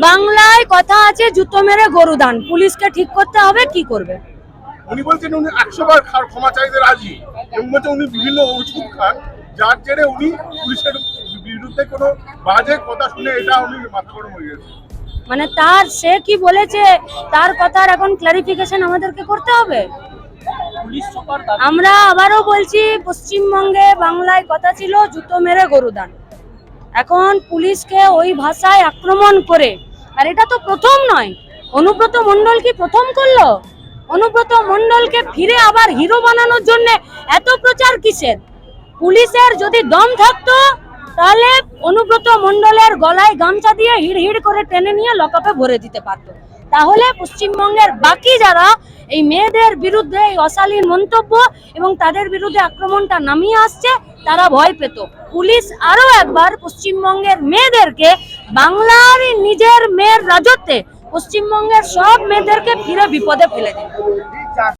বাংলায় কথা আছে জুতো মেরে গরু দান। পুলিশকে ঠিক করতে হবে কি করবে? উনি বলছেন উনি একশো বার ক্ষমা চাইতে রাজি। এবং বলছে উনি বিভিন্ন ওষুধ খান যার জেরে উনি পুলিশের বিরুদ্ধে কোনো বাজে কথা শুনে এটা উনি মাথা গরম হয়ে গেছে। মানে তার সে কি বলেছে তার কথার এখন ক্লারিফিকেশন আমাদেরকে করতে হবে? পুলিশ সুপার দাবি আমরা আবারও বলছি পশ্চিমবঙ্গে বাংলায় কথা ছিল জুতো মেরে গরু দান। এখন পুলিশকে ওই ভাষায় আক্রমণ করে। আর এটা তো প্রথম নয়। অনুব্রত মন্ডল কি প্রথম করল? অনুব্রত মন্ডলকে ফিরে আবার হিরো বানানোর জন্য এত প্রচার কিসের? পুলিশের যদি দম থাকতো তাহলে অনুব্রত মণ্ডলের গলায় গামছা দিয়ে হিড় হিড় করে টেনে নিয়ে লকআপে ভরে দিতে পারতো। তাহলে পশ্চিমবঙ্গের বাকি যারা এই মেয়েদের বিরুদ্ধে এই অশালীন মন্তব্য এবং তাদের বিরুদ্ধে আক্রমণটা নামিয়ে আসছে, তারা ভয় পেত। পুলিশ আরও একবার পশ্চিমবঙ্গের মেয়েদেরকে বাংলার নিজের মেয়ের রাজত্বে পশ্চিমবঙ্গের সব মেয়েদেরকে ফিরে বিপদে ফেলে দিল।